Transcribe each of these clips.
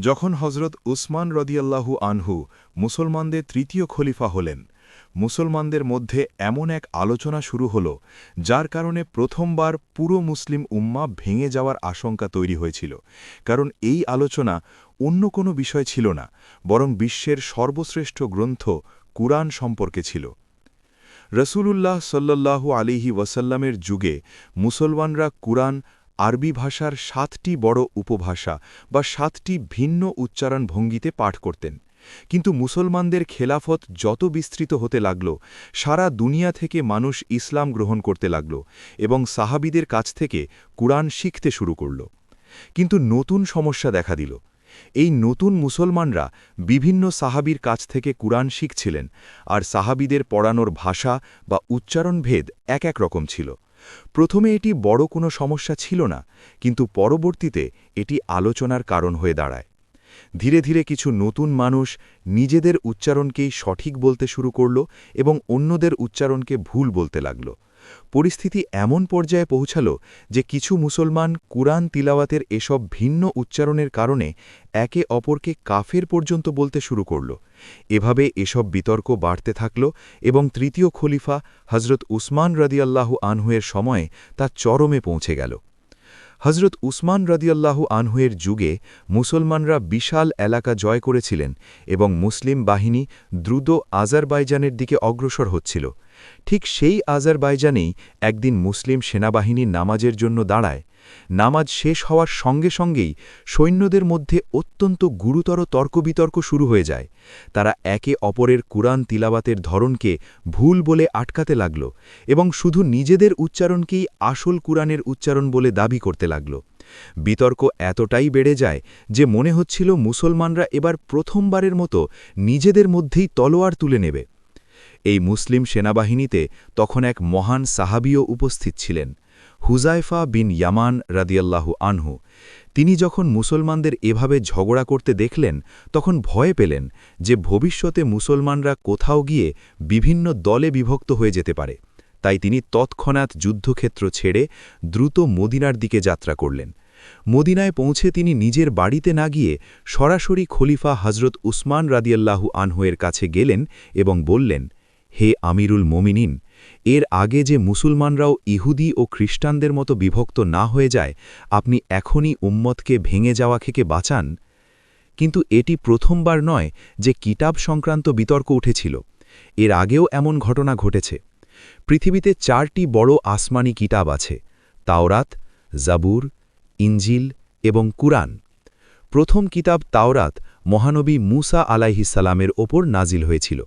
যখন হজরত উসমান রদিয়াল্লাহু আনহু মুসলমানদের তৃতীয় খলিফা হলেন, মুসলমানদের মধ্যে এমন এক আলোচনা শুরু হল, যার কারণে প্রথমবার পুরো মুসলিম উম্মা ভেঙে যাওয়ার আশঙ্কা তৈরি হয়েছিল। কারণ এই আলোচনা অন্য কোনো বিষয় ছিল না, বরং বিশ্বের সর্বশ্রেষ্ঠ গ্রন্থ কুরআন সম্পর্কে ছিল। রসুলুল্লাহ সাল্লাল্লাহু আলিহি ওয়াসাল্লামের যুগে মুসলমানরা কুরআন আরবি ভাষার সাতটি বড় উপভাষা বা সাতটি ভিন্ন উচ্চারণ ভঙ্গিতে পাঠ করতেন। কিন্তু মুসলমানদের খেলাফত যত বিস্তৃত হতে লাগল, সারা দুনিয়া থেকে মানুষ ইসলাম গ্রহণ করতে লাগল এবং সাহাবিদের কাছ থেকে কুরআন শিখতে শুরু করল। কিন্তু নতুন সমস্যা দেখা দিল। এই নতুন মুসলমানরা বিভিন্ন সাহাবির কাছ থেকে কুরআন শিখছিলেন, আর সাহাবিদের পড়ানোর ভাষা বা উচ্চারণভেদ এক এক রকম ছিল। প্রথমে এটি বড় কোনো সমস্যা ছিল না, কিন্তু পরবর্তীতে এটি আলোচনার কারণ হয়ে দাঁড়ায়। ধীরে ধীরে কিছু নতুন মানুষ নিজেদের উচ্চারণকেই সঠিক বলতে শুরু করল এবং অন্যদের উচ্চারণকে ভুল বলতে লাগল। পরিস্থিতি এমন পর্যায়ে পৌঁছাল যে কিছু মুসলমান কুরআন তিলাওয়াতের এসব ভিন্ন উচ্চারণের কারণে একে অপরকে কাফের পর্যন্ত বলতে শুরু করল। এভাবে এসব বিতর্ক বাড়তে থাকল এবং তৃতীয় খলিফা হজরত উসমান রদিয়াল্লাহু আনহুয়ের সময়ে তা চরমে পৌঁছে গেল। হজরত উসমান রদিয়াল্লাহু আনহুয়ের যুগে মুসলমানরা বিশাল এলাকা জয় করেছিলেন এবং মুসলিম বাহিনী দ্রুত আজারবাইজানের দিকে অগ্রসর হচ্ছিল। ঠিক সেই আজারবাইজানেই একদিন মুসলিম সেনাবাহিনী নামাজের জন্য দাঁড়ায়। নামাজ শেষ হওয়ার সঙ্গে সঙ্গেই সৈন্যদের মধ্যে অত্যন্ত গুরুতর তর্কবিতর্ক শুরু হয়ে যায়। তারা একে অপরের কুরআন তিলাবাতের ধরনকে ভুল বলে আটকাতে লাগল এবং শুধু নিজেদের উচ্চারণকেই আসল কুরআনের উচ্চারণ বলে দাবি করতে লাগল। বিতর্ক এতটাই বেড়ে যায় যে মনে হচ্ছিল মুসলমানরা এবার প্রথমবারের মতো নিজেদের মধ্যেই তলোয়ার তুলে নেবে। এই মুসলিম সেনাবাহিনীতে তখন এক মহান সাহাবিও উপস্থিত ছিলেন, হুজাইফা বিন ইয়ামান রাদিয়াল্লাহু আনহু। তিনি যখন মুসলমানদের এভাবে ঝগড়া করতে দেখলেন, তখন ভয় পেলেন যে ভবিষ্যতে মুসলমানরা কোথাও গিয়ে বিভিন্ন দলে বিভক্ত হয়ে যেতে পারে। তাই তিনি তৎক্ষণাৎ যুদ্ধক্ষেত্র ছেড়ে দ্রুত মদিনার দিকে যাত্রা করলেন। মদিনায় পৌঁছে তিনি নিজের বাড়িতে না গিয়ে সরাসরি খলিফা হজরত উসমান রাদিয়াল্লাহু আনহুয়ের কাছে গেলেন এবং বললেন হে আমিরুল মোমিনিন, এর আগে যে মুসলমানরাও ইহুদি ও খ্রিস্টানদের মতো বিভক্ত না হয়ে যায়, আপনি এখনই উম্মতকে ভেঙে যাওয়া থেকে বাঁচান। কিন্তু এটি প্রথমবার নয় যে কিতাব সংক্রান্ত বিতর্ক উঠেছিল। এর আগেও এমন ঘটনা ঘটেছে। পৃথিবীতে চারটি বড় আসমানি কিতাব আছে, তাওরাত, জাবুর ইঞ্জিল এবং কুরআন। প্রথম কিতাব তাওরাত মহানবী মুসা আলাইহিসালামের ওপর নাজিল হয়েছিল।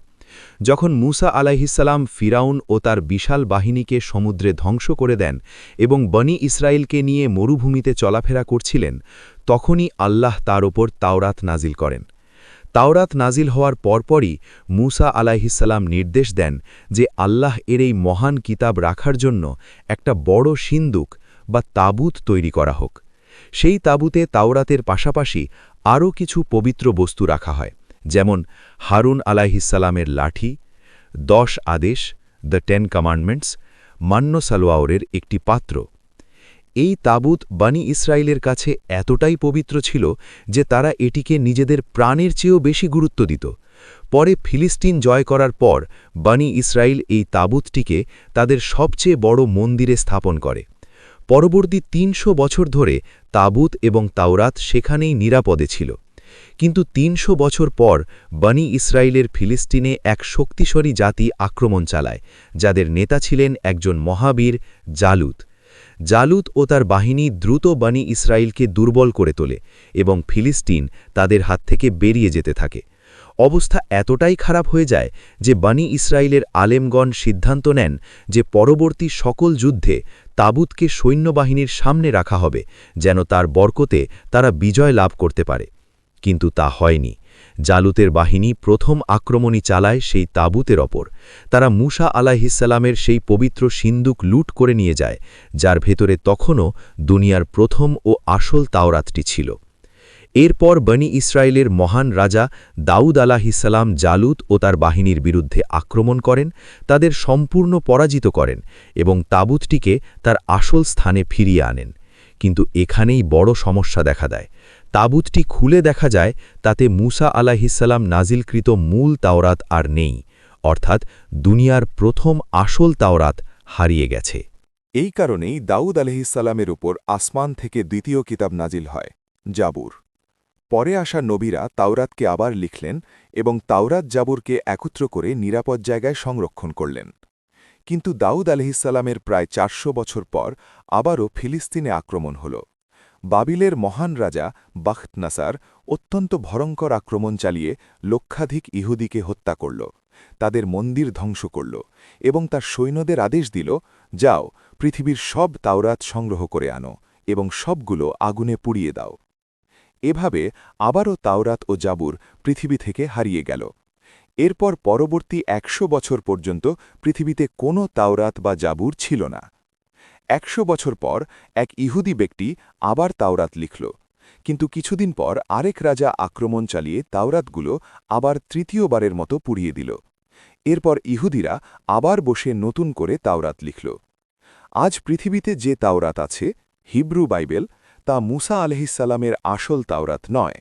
যখন মুসা আলাইহিসাল্লাম ফিরাউন ও তার বিশাল বাহিনীকে সমুদ্রে ধ্বংস করে দেন এবং বনি ইসরায়েলকে নিয়ে মরুভূমিতে চলাফেরা করছিলেন, তখনই আল্লাহ তার ওপর তাওরাত নাজিল করেন। তাওরাত নাজিল হওয়ার পরপরই মুসা আলাইহিসাল্লাম নির্দেশ দেন যে আল্লাহ এর এই মহান কিতাব রাখার জন্য একটা বড় সিন্দুক বা তাবুত তৈরি করা হোক। সেই তাবুতে তাওরাতের পাশাপাশি আরও কিছু পবিত্র বস্তু রাখা হয়। যেমন হারুন আলাহিসাল্লামের লাঠি, দশ আদেশ, দ্য টেন কমান্ডমেন্টস মান্য সালোয়াওরের একটি পাত্র। এই তাবুত বানি ইসরায়েলের কাছে এতটাই পবিত্র ছিল যে তারা এটিকে নিজেদের প্রাণের চেয়েও বেশি গুরুত্ব দিত। পরে ফিলিস্তিন জয় করার পর বানি ইসরায়েল এই তাবুতটিকে তাদের সবচেয়ে বড় মন্দিরে স্থাপন করে। পরবর্তী তিনশো বছর ধরে তাবুত এবং তাওরাত সেখানেই নিরাপদে ছিল। কিন্তু তিনশো বছর পর বনি ইসরায়েলের ফিলিস্তিনে এক শক্তিশালী জাতি আক্রমণ চালায়, যাদের নেতা ছিলেন একজন মহাবীর জালুত। জালুত ও তার বাহিনী দ্রুত বানি ইসরায়েলকে দুর্বল করে তোলে এবং ফিলিস্তিন তাদের হাত থেকে বেরিয়ে যেতে থাকে। অবস্থা এতটাই খারাপ হয়ে যায় যে বানি ইসরায়েলের আলেমগণ সিদ্ধান্ত নেন যে পরবর্তী সকল যুদ্ধে তাবুতকে সৈন্যবাহিনীর সামনে রাখা হবে, যেন তার বরকতে তারা বিজয় লাভ করতে পারে। কিন্তু তা হয়নি। জালুতের বাহিনী প্রথম আক্রমণই চালায় সেই তাবুতের ওপর। তারা মুসা আলাহিসাল্লামের সেই পবিত্র সিন্দুক লুট করে নিয়ে যায়, যার ভেতরে তখনও দুনিয়ার প্রথম ও আসল তাওরাতটি ছিল। এরপর বনি ইসরায়েলের মহান রাজা দাউদ আলাহিসাল্লাম জালুত ও তার বাহিনীর বিরুদ্ধে আক্রমণ করেন, তাদের সম্পূর্ণ পরাজিত করেন এবং তাবুতটিকে তার আসল স্থানে ফিরিয়ে আনেন। কিন্তু এখানেই বড় সমস্যা দেখা দেয়। তাবুতটি খুলে দেখা যায়, তাতে মুসা আলাহিসাল্লাম নাজিলকৃত মূল তাওরাত আর নেই, অর্থাৎ দুনিয়ার প্রথম আসল তাওরাত হারিয়ে গেছে। এই কারণেই দাউদ আলহিসাল্লামের উপর আসমান থেকে দ্বিতীয় কিতাব নাজিল হয়, জাবুর। পরে আসা নবীরা তাওরাতকে আবার লিখলেন এবং তাওরাত জাবুরকে একত্র করে নিরাপদ জায়গায় সংরক্ষণ করলেন। কিন্তু দাউদ আলহিসাল্লামের প্রায় চারশো বছর পর আবারও ফিলিস্তিনে আক্রমণ হল। বাবিলের মহান রাজা বাখত নাসার অত্যন্ত ভয়ঙ্কর আক্রমণ চালিয়ে লক্ষাধিক ইহুদিকে হত্যা করল, তাদের মন্দির ধ্বংস করল এবং তার সৈন্যদের আদেশ দিল, যাও, পৃথিবীর সব তাওরাত সংগ্রহ করে আনো এবং সবগুলো আগুনে পুড়িয়ে দাও। এভাবে আবারও তাওরাত ও জাবুর পৃথিবী থেকে হারিয়ে গেল। এরপর পরবর্তী একশো বছর পর্যন্ত পৃথিবীতে কোনো তাওরাত বা জাবুর ছিল না। একশো বছর পর এক ইহুদি ব্যক্তি আবার তাওরাত লিখল। কিন্তু কিছুদিন পর আরেক রাজা আক্রমণ চালিয়ে তাওরাতগুলো আবার তৃতীয়বারের মতো পুড়িয়ে দিল। এরপর ইহুদিরা আবার বসে নতুন করে তাওরাত লিখল। আজ পৃথিবীতে যে তাওরাত আছে, হিব্রু বাইবেল, তা মুসা আলহিসাল্লামের আসল তাওরাত নয়,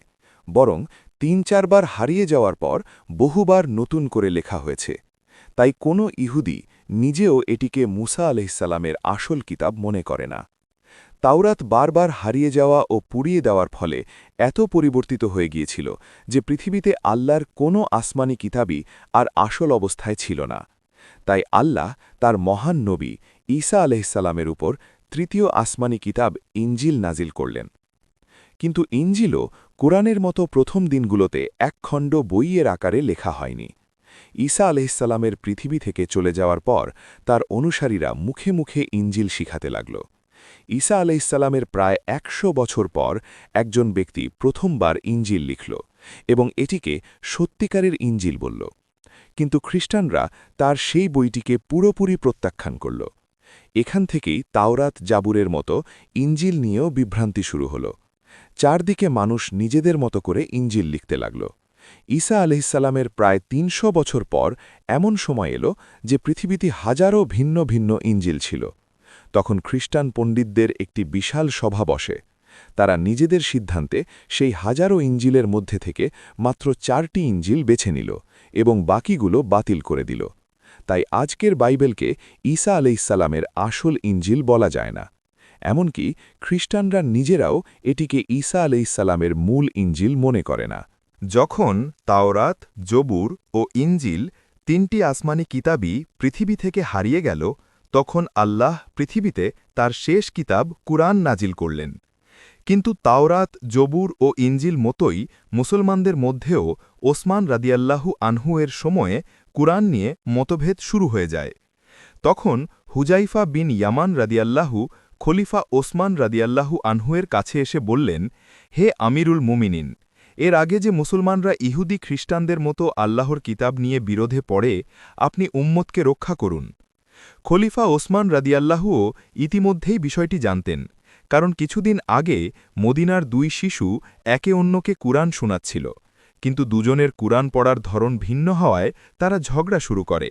বরং তিন চারবার হারিয়ে যাওয়ার পর বহুবার নতুন করে লেখা হয়েছে। তাই কোনো ইহুদি নিজেও এটিকে মুসা আলহিসাল্লামের আসল কিতাব মনে করে না। তাওরাত বারবার হারিয়ে যাওয়া ও পুড়িয়ে দেওয়ার ফলে এত পরিবর্তিত হয়ে গিয়েছিল যে পৃথিবীতে আল্লাহর কোনো আসমানি কিতাবই আর আসল অবস্থায় ছিল না। তাই আল্লাহ তার মহান নবী ঈসা আলহিসাল্লামের উপর তৃতীয় আসমানি কিতাব ইঞ্জিল নাজিল করলেন। কিন্তু ইঞ্জিলও কোরআনের মতো প্রথম দিনগুলোতে এক খণ্ড বইয়ের আকারে লেখা হয়নি। ঈসা আলহিসাল্লামের পৃথিবী থেকে চলে যাওয়ার পর তার অনুসারীরা মুখে মুখে ইঞ্জিল শিখাতে লাগল। ঈসা আলাইসাল্লামের প্রায় একশো বছর পর একজন ব্যক্তি প্রথমবার ইঞ্জিল লিখল এবং এটিকে সত্যিকারের ইঞ্জিল বলল। কিন্তু খ্রিস্টানরা তার সেই বইটিকে পুরোপুরি প্রত্যাখ্যান করল। এখান থেকেই তাওরাত জাবুরের মতো ইঞ্জিল নিয়েও বিভ্রান্তি শুরু হল। চারদিকে মানুষ নিজেদের মতো করে ইঞ্জিল লিখতে লাগল। ঈসা আলহিসাল্লামের প্রায় তিনশো বছর পর এমন সময় এলো যে পৃথিবীতে হাজারো ভিন্ন ভিন্ন ইঞ্জিল ছিল। তখন খ্রিস্টান পণ্ডিতদের একটি বিশাল সভা বসে। তারা নিজেদের সিদ্ধান্তে সেই হাজারো ইঞ্জিলের মধ্যে থেকে মাত্র চারটি ইঞ্জিল বেছে নিল এবং বাকিগুলো বাতিল করে দিল। তাই আজকের বাইবেলকে ঈসা আলাইসাল্লামের আসল ইঞ্জিল বলা যায় না। এমনকি খ্রিস্টানরা নিজেরাও এটিকে ঈসা আলাইসাল্লামের মূল ইঞ্জিল মনে করে না। যখন তাওরাত, জবুর ও ইঞ্জিল তিনটি আসমানি কিতাবই পৃথিবী থেকে হারিয়ে গেল, তখন আল্লাহ পৃথিবীতে তার শেষ কিতাব কুরআন নাজিল করলেন। কিন্তু তাওরাত, জবুর ও ইঞ্জিল মতোই মুসলমানদের মধ্যেও ওসমান রাদিয়াল্লাহু আনহু এর সময়ে কুরআন নিয়ে মতভেদ শুরু হয়ে যায়। তখন হুজাইফা বিন ইয়ামান রাদিয়াল্লাহু, খলিফা ওসমান রাদিয়াল্লাহু আনহুয়ের কাছে এসে বললেন, হে আমিরুল মুমিনিন এর আগে যে মুসলমানরা ইহুদি খ্রিস্টানদের মতো আল্লাহর কিতাব নিয়ে বিরোধে পড়ে, আপনি উম্মতকে রক্ষা করুন। খলিফা ওসমান রাদিয়াল্লাহুও ইতিমধ্যেই বিষয়টি জানতেন, কারণ কিছুদিন আগে মদিনার দুই শিশু একে অন্যকে কুরআন শোনাচ্ছিল, কিন্তু দুজনের কুরআন পড়ার ধরন ভিন্ন হওয়ায় তারা ঝগড়া শুরু করে।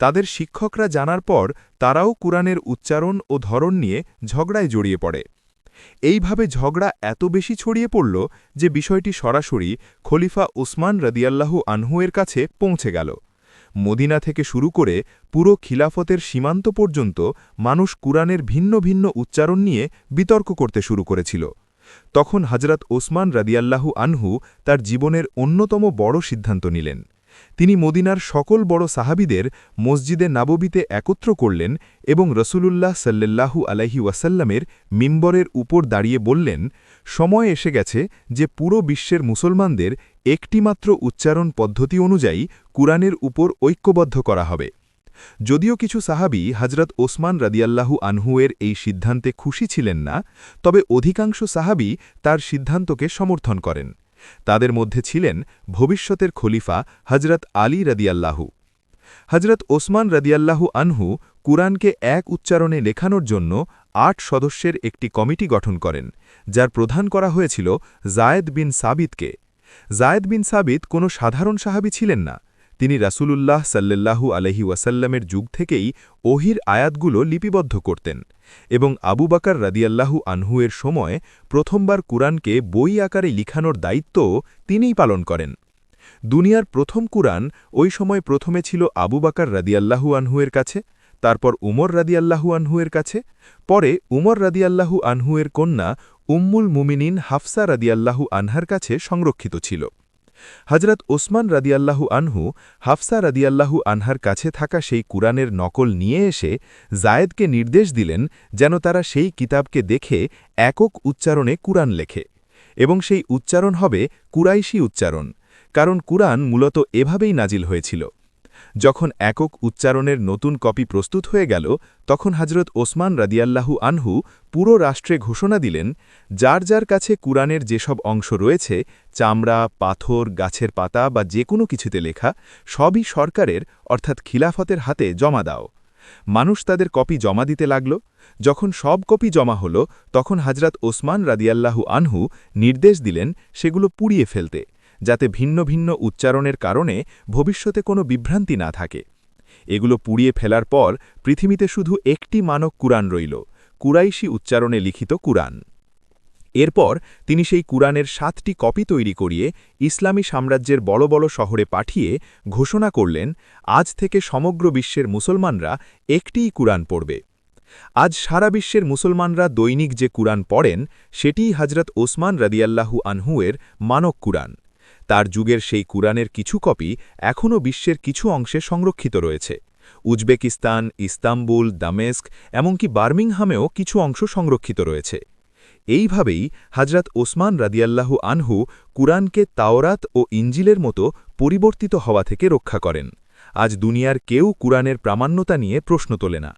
তাদের শিক্ষকরা জানার পর তারাও কুরআনের উচ্চারণ ও ধরন নিয়ে ঝগড়ায় জড়িয়ে পড়ে। এইভাবে ঝগড়া এত বেশি ছড়িয়ে পড়ল যে বিষয়টি সরাসরি খলিফা উসমান রদিয়াল্লাহু আনহুয়ের কাছে পৌঁছে গেল। মদিনা থেকে শুরু করে পুরো খিলাফতের সীমান্ত পর্যন্ত মানুষ কুরআনের ভিন্ন ভিন্ন উচ্চারণ নিয়ে বিতর্ক করতে শুরু করেছিল। তখন হজরত ওসমান রাদিয়াল্লাহু আনহু তার জীবনের অন্যতম বড় সিদ্ধান্ত নিলেন। তিনি মদিনার সকল বড় সাহাবিদের মসজিদে নাববিতে একত্র করলেন এবং রসুলুল্লাহ সাল্লাল্লাহু আলাইহি ওয়াসাল্লামের মিম্বরের উপর দাঁড়িয়ে বললেন, সময় এসে গেছে যে পুরো বিশ্বের মুসলমানদের একটিমাত্র উচ্চারণ পদ্ধতি অনুযায়ী কুরআনের উপর ঐক্যবদ্ধ করা হবে। যদিও কিছু সাহাবি হজরত ওসমান রাদিয়াল্লাহু আনহুয়ের এই সিদ্ধান্তে খুশি ছিলেন না, তবে অধিকাংশ সাহাবি তার সিদ্ধান্তকে সমর্থন করেন। তাদের মধ্যে ছিলেন ভবিষ্যতের খলিফা হজরত আলী রদিয়াল্লাহু। হজরত ওসমান রদিয়াল্লাহু আনহু কুরআনকে এক উচ্চারণে লেখানোর জন্য আট সদস্যের একটি কমিটি গঠন করেন, যার প্রধান করা হয়েছিল জায়েদ বিন সাবিতকে। জায়েদ বিন সাবিত কোনো সাধারণ সাহাবি ছিলেন না তিনি রাসূলুল্লাহ সাল্লাল্লাহু আলহি ওয়াসাল্লামের যুগ থেকেই ওহির আয়াতগুলো লিপিবদ্ধ করতেন এবং আবু বাকার রাদিয়াল্লাহু আনহুয়ের সময় প্রথমবার কুরআনকে বই আকারে লিখানোর দায়িত্বও তিনিই পালন করেন। দুনিয়ার প্রথম কুরআন ওই সময় প্রথমে ছিল আবু বাকার রাদিয়াল্লাহু আনহুয়ের কাছে, তারপর উমর রাদিয়াল্লাহু আনহুয়ের কাছে, পরে উমর রাদিয়াল্লাহু আনহুয়ের কন্যা উম্মুল মুমিনিন হাফসা রাদিয়াল্লাহু আনহার কাছে সংরক্ষিত ছিল। হজরত ওসমান রাদিয়াল্লাহু আনহু, হাফসা রাদিয়াল্লাহু আনহার কাছে থাকা সেই কুরআনের নকল নিয়ে এসে জায়েদকে নির্দেশ দিলেন যেন তারা সেই কিতাবকে দেখে একক উচ্চারণে কুরআন লেখে এবং সেই উচ্চারণ হবে কুরাইশি উচ্চারণ, কারণ কুরআন মূলত এভাবেই নাজিল হয়েছিল। যখন একক উচ্চারণের নতুন কপি প্রস্তুত হয়ে গেল, তখন হজরত ওসমান রাদিয়াল্লাহু আনহু পুরো রাষ্ট্রে ঘোষণা দিলেন, যার যার কাছে কুরআনের যেসব অংশ রয়েছে, চামড়া, পাথর, গাছের পাতা বা যে কোনো কিছুতে লেখা, সবই সরকারের, অর্থাৎ খিলাফতের হাতে জমা দাও। মানুষ তাদের কপি জমা দিতে লাগল। যখন সব কপি জমা হল, তখন হজরত ওসমান রাদিয়াল্লাহু আনহু নির্দেশ দিলেন, সেগুলো পুড়িয়ে ফেলতে। যাতে ভিন্ন ভিন্ন উচ্চারণের কারণে ভবিষ্যতে কোনো বিভ্রান্তি না থাকে। এগুলো পুড়িয়ে ফেলার পর পৃথিবীতে শুধু একটি মানক কুরআন রইল, কুরাইশি উচ্চারণে লিখিত কুরআন। এরপর তিনি সেই কুরআনের সাতটি কপি তৈরি করিয়ে ইসলামী সাম্রাজ্যের বড় বড় শহরে পাঠিয়ে ঘোষণা করলেন, আজ থেকে সমগ্র বিশ্বের মুসলমানরা একটিই কুরআন পড়বে। আজ সারা বিশ্বের মুসলমানরা দৈনিক যে কুরআন পড়েন, সেটিই হজরত ওসমান রাদিয়াল্লাহু আনহুয়ের মানক কুরআন। তার যুগের সেই কুরআনের কিছু কপি এখনও বিশ্বের কিছু অংশে সংরক্ষিত রয়েছে। উজবেকিস্তান, ইস্তাম্বুল, দামেস্ক, এমনকি বার্মিংহামেও কিছু অংশ সংরক্ষিত রয়েছে। এইভাবেই হজরত ওসমান রাদিয়াল্লাহু আনহু কুরআনকে তাওরাত ও ইঞ্জিলের মতো পরিবর্তিত হওয়া থেকে রক্ষা করেন। আজ দুনিয়ার কেউ কুরআনের প্রামাণ্যতা নিয়ে প্রশ্ন তোলে না।